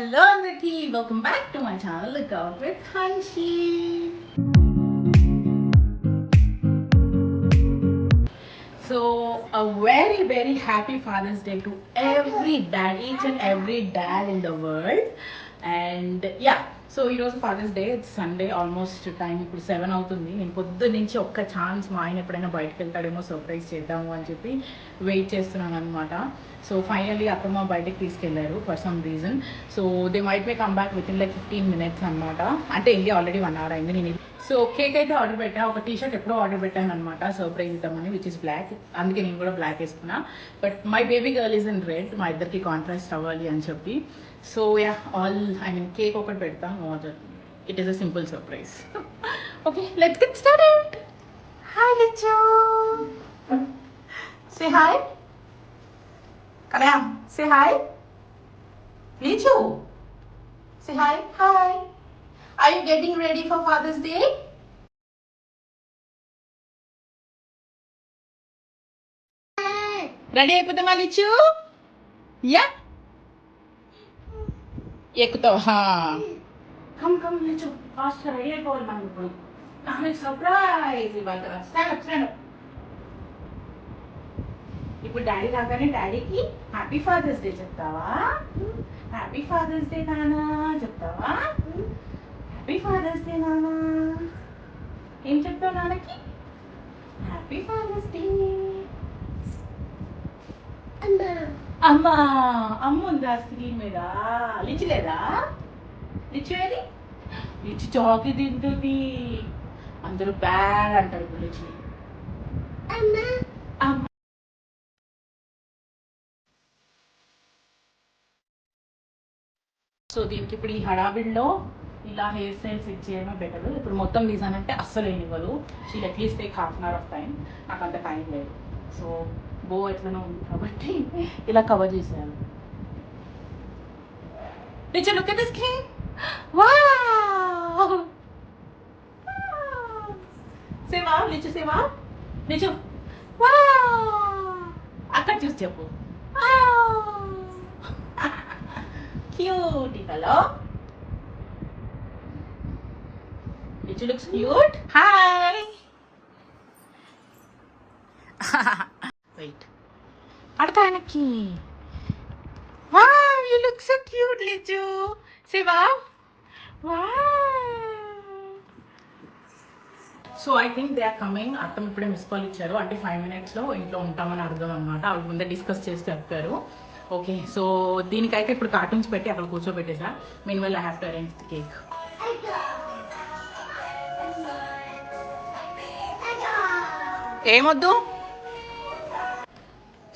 Hello అందరికి welcome back to my channel govt with Hanshi so a very very happy father's day to every dad each and every dad in the world And yeah so ఈరోజు Father's Day Sunday almost time ఇప్పుడు seven అవుతుంది. నేను పొద్దు నుంచి ఒక్క chance మా ఆయన ఎప్పుడైనా బయటకు వెళ్తాడేమో సర్ప్రైజ్ చేద్దాము అని చెప్పి వెయిట్ చేస్తున్నాను అనమాట సో ఫైనల్లీ అత్తమ్మ బయటకు తీసుకెళ్ళారు for some reason so they might may come back with in like fifteen minutes అనమాట అంటే వెళ్ళి ఆల్రెడీ వన్ అవర్ అయింది. నేను సో కేక్ అయితే ఆర్డర్ పెట్టా. ఒక టీ షర్ట్ ఎప్పుడో ఆర్డర్ పెట్టాను అనమాట సర్ప్రైజ్ ఇద్దామని విచ్ ఇస్ బ్లాక్ అందుకే నేను కూడా బ్లాక్ వేసుకున్నా. But my baby girl is in red మా ఇద్దరికి కాంట్రాస్ట్ అవ్వాలి అని చెప్పి. So yeah all I mean cake ఒకటి పెడతాం. It is a simple surprise okay let's get started hi Lichu say hi Kalyan say hi Lichu say hi hi Are you getting ready for Father's Day? Ready అయిపోతామా Lichu yeah ఎక్కుతావా come come Lichu fast ready అయిపోవాలి మనం ఇప్పుడు ఆమె surprise ఇవ్వాలి కదా stand up stand up ఇప్పుడు daddy రాగానే డాడీకి happy fathers Day చెప్తావా హ్యాపీ ఫాదర్స్ డే నానా చెప్తావా హ్యాపీ ఫాదర్స్ డే నానా ఏం చెప్తావు నాన్నకి? హ్యాపీ ఫాదర్స్ డే అమ్మా. అమ్మ ఉందా స్క్రీన్ మీద? లిచి లేదా లిచి ఏది? లిచి చాకి తింటుంది. అందరూ బ్యాడ్ అంటారు ఇప్పుడు లిచి అమ్మ. సో దీనికి ఇప్పుడు ఈ హడావిడిలో ఇలా హెయిర్ స్టైల్ సెట్ చేయడమే బెటర్ ఇప్పుడు మొత్తం డిజైన్ అంటే అస్సలు ఏమి ఇవ్వదు. She at least take half an hour of time నాకు అంత టైం లేదు. సో బో ఎట్లనే ఉంది కాబట్టి ఇలా కవర్ చేశాను Did look at this king? Wow! Say wow, Lichu, say wow. Wow! అక్కడ చూసి చెప్పు. Cute hello It looks cute. Hi. Wait. పడతా వెనక్కి Wow, you look so cute, Lichu. Say wow. Wow. So I think they are coming అర్థం ఇప్పుడే miss call ఇచ్చారు అంటే five మినిట్స్లో ఇంట్లో ఉంటామని అర్థం అనమాట ఆవిడ ముందే డిస్కస్ చేసి చెప్పారు ఓకే సో దీనికైతే ఇప్పుడు కార్టూన్స్ పెట్టి అక్కడ కూర్చోబెట్టేసా mean well I have to arrange the cake ఏమొద్దు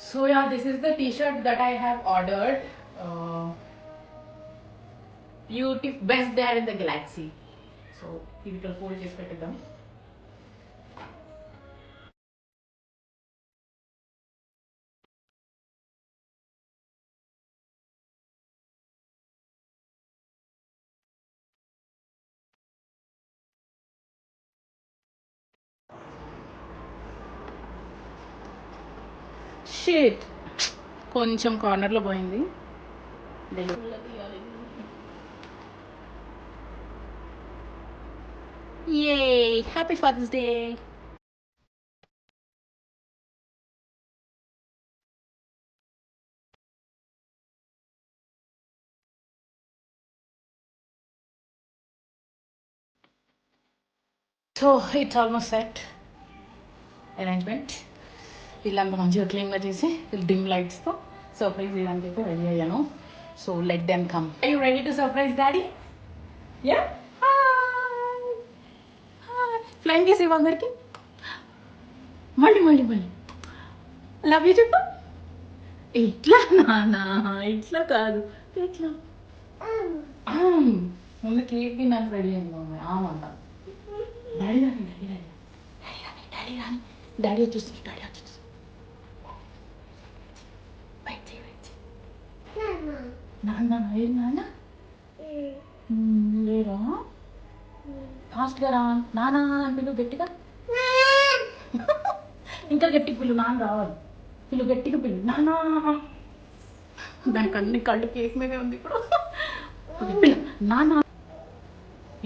so yeah this is the T shirt that I have ordered beauty best dad in the galaxy so ఇది ఇక్కడ ఫోల్డ్ షేట్ కొంచెం కార్నర్లో పోయింది. A happy Father's Day so it's almost set arrangement ఇల్లంతా మంచిగా క్లీన్గా చేసి డిమ్ లైట్స్తో సర్ప్రైజ్ చేయడానికి చెప్పి రెడీ అయ్యాను so let them come I you ready to surprise daddy yeah ఫ్లైన్ చేసి అందరికి మళ్ళీ మళ్ళీ మళ్ళీ లవ్ యూ చెప్పు ఇట్లా నానా ఇట్లా కాదు ఇట్లా ఆమ్. ముందు కేక్ నాకు రెడీ అయింది మమ్మీ ఆమంట డాడీ రాని డాడీ రాని డాడీ రాని డాడీ రాని డాడీ వచ్చేస్తుంది డాడీ వచ్చేస్తుంది వెయిట్ చేయి వెయిట్ చేయి నాన్న ఏ నాన్న లేరా ఫాస్ట్గా రా నానా అని పిలు గట్టిగా? ఇంకా గట్టి పిల్లు నాన్న రావాలి. పిల్లు గట్టిగా పిల్లు నానా. దానికి అన్ని కళ్ళు కేక్ మీదే ఉంది ఇప్పుడు. పిల్ల నాన్న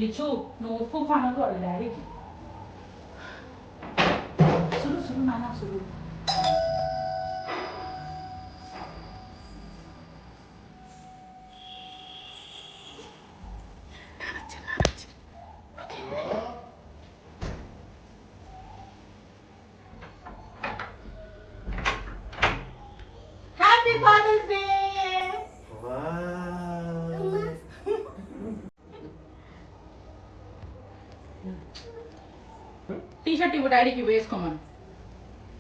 లిచు నువ్వు ఉప్పు పనకు వాళ్ళ డాడీకి. సురు సురు నాన్న సురు హ్యాపీ ఫాదర్స్ డే షర్ట్ ఇవి డాడీకి వేసుకోమని.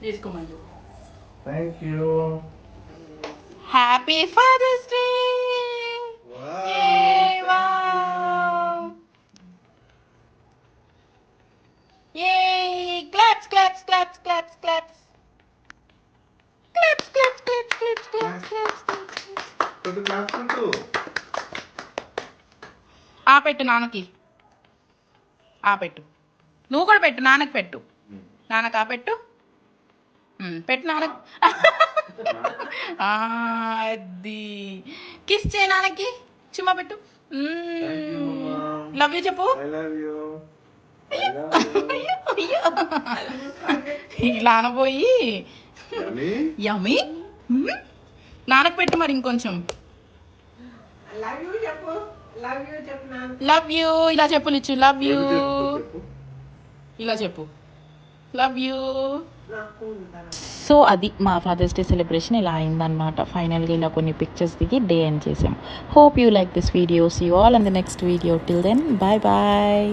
తీసుకోమని thank you happy Father's Day ఆ పెట్టు నాన్నకి. ఆపెట్టు. నువ్వు కూడా పెట్టు నాన్నకి పెట్టు. నాన్నకి ఆ పెట్టు పెట్టు నాన్నకి ఆ, అది. కిస్ చేయి నాన్నకి. చుమ్మా పెట్టు. లవ్ యూ చెప్పు. ఐ లవ్ యూ అయ్యో, అయ్యో. ఇలా అనబోయి యమ్మీ యమి నాన్నకి పెట్టు మరి ఇంకొంచెం. లవ్ యూ చెప్పు. లవ్ యూ చెప్పు నాన్న. లవ్ యూ ఇలా చెప్పు లిచ్చు లవ్ యూ ఇలా చెప్పు. లవ్ యూ సో అది మా ఫాదర్స్ డే సెలబ్రేషన్ ఇలా అయిందనమాట ఫైనల్గా ఇలా కొన్ని పిక్చర్స్ దిగి డే ఎండ్ చేసాం. Hope you like this video see all and the next video till then bye bye